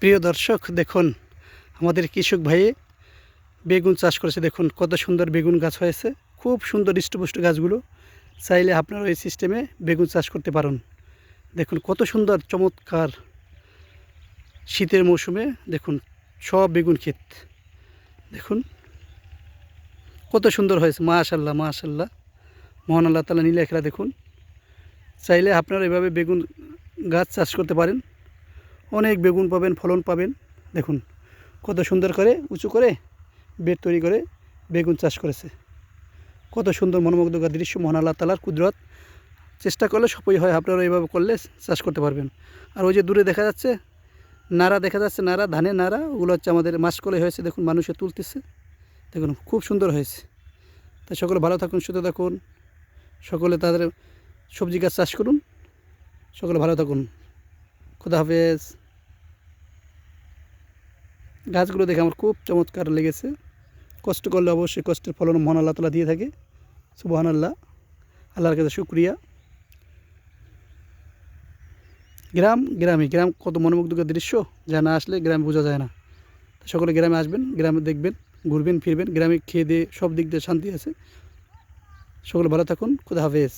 প্রিয় দর্শক, দেখুন, আমাদের কৃষক ভাইয়ে বেগুন চাষ করেছে। দেখুন, কত সুন্দর বেগুন গাছ হয়েছে। খুব সুন্দর হৃষ্টপুষ্ট গাছগুলো। চাইলে আপনারা এই সিস্টেমে বেগুন চাষ করতে পারেন। দেখুন, কত সুন্দর, চমৎকার শীতের মৌসুমে, দেখুন, সব বেগুন ক্ষেত। দেখুন, কত সুন্দর হয়েছে। মাশাল্লাহ মাশাল্লাহ মহান আল্লাহ তালা নীলাখেরা দেখুন। চাইলে আপনারা এভাবে বেগুন গাছ চাষ করতে পারেন। অনেক বেগুন পাবেন, ফলন পাবেন। দেখুন, কত সুন্দর করে, উঁচু করে বেড তৈরি করে বেগুন চাষ করেছে। কত সুন্দর মনোমুগ্ধকর দৃশ্য, মহান আল্লাহ তালার কুদরত। চেষ্টা করলে সবই হয়, আপনারা এইভাবে করলে চাষ করতে পারবেন। আর ওই যে দূরে দেখা যাচ্ছে নাড়া দেখা যাচ্ছে নাড়া ধানের নাড়া ওগুলো হচ্ছে আমাদের মাসকলে হয়েছে, দেখুন মানুষে তুলতেছে। দেখুন, খুব সুন্দর হয়েছে। তাই সকলে ভালো থাকুন, সুস্থ থাকুন। সকলে তাদের সবজি গাছ চাষ করুন। সকলে ভালো থাকুন। খুদা হাফেজ। গাছগুলো দেখে আমার খুব চমৎকার লেগেছে। কষ্ট করলে অবশ্যই কষ্টের ফলন মহান আল্লাহ তালা দিয়ে থাকে। সুবহান আল্লাহ আল্লাহর কাছে শুক্রিয়া। গ্রাম গ্রামই গ্রাম কত মনোমুগ্ধকর দৃশ্য। যা না আসলে গ্রামে বোঝা যায় না। সকলে গ্রামে আসবেন, গ্রামে দেখবেন, ঘুরবেন, ফিরবেন। গ্রামে খেয়ে দিয়ে সব দিক দিয়ে শান্তি আছে। সকলে ভালো থাকুন। খুদা হাফেজ।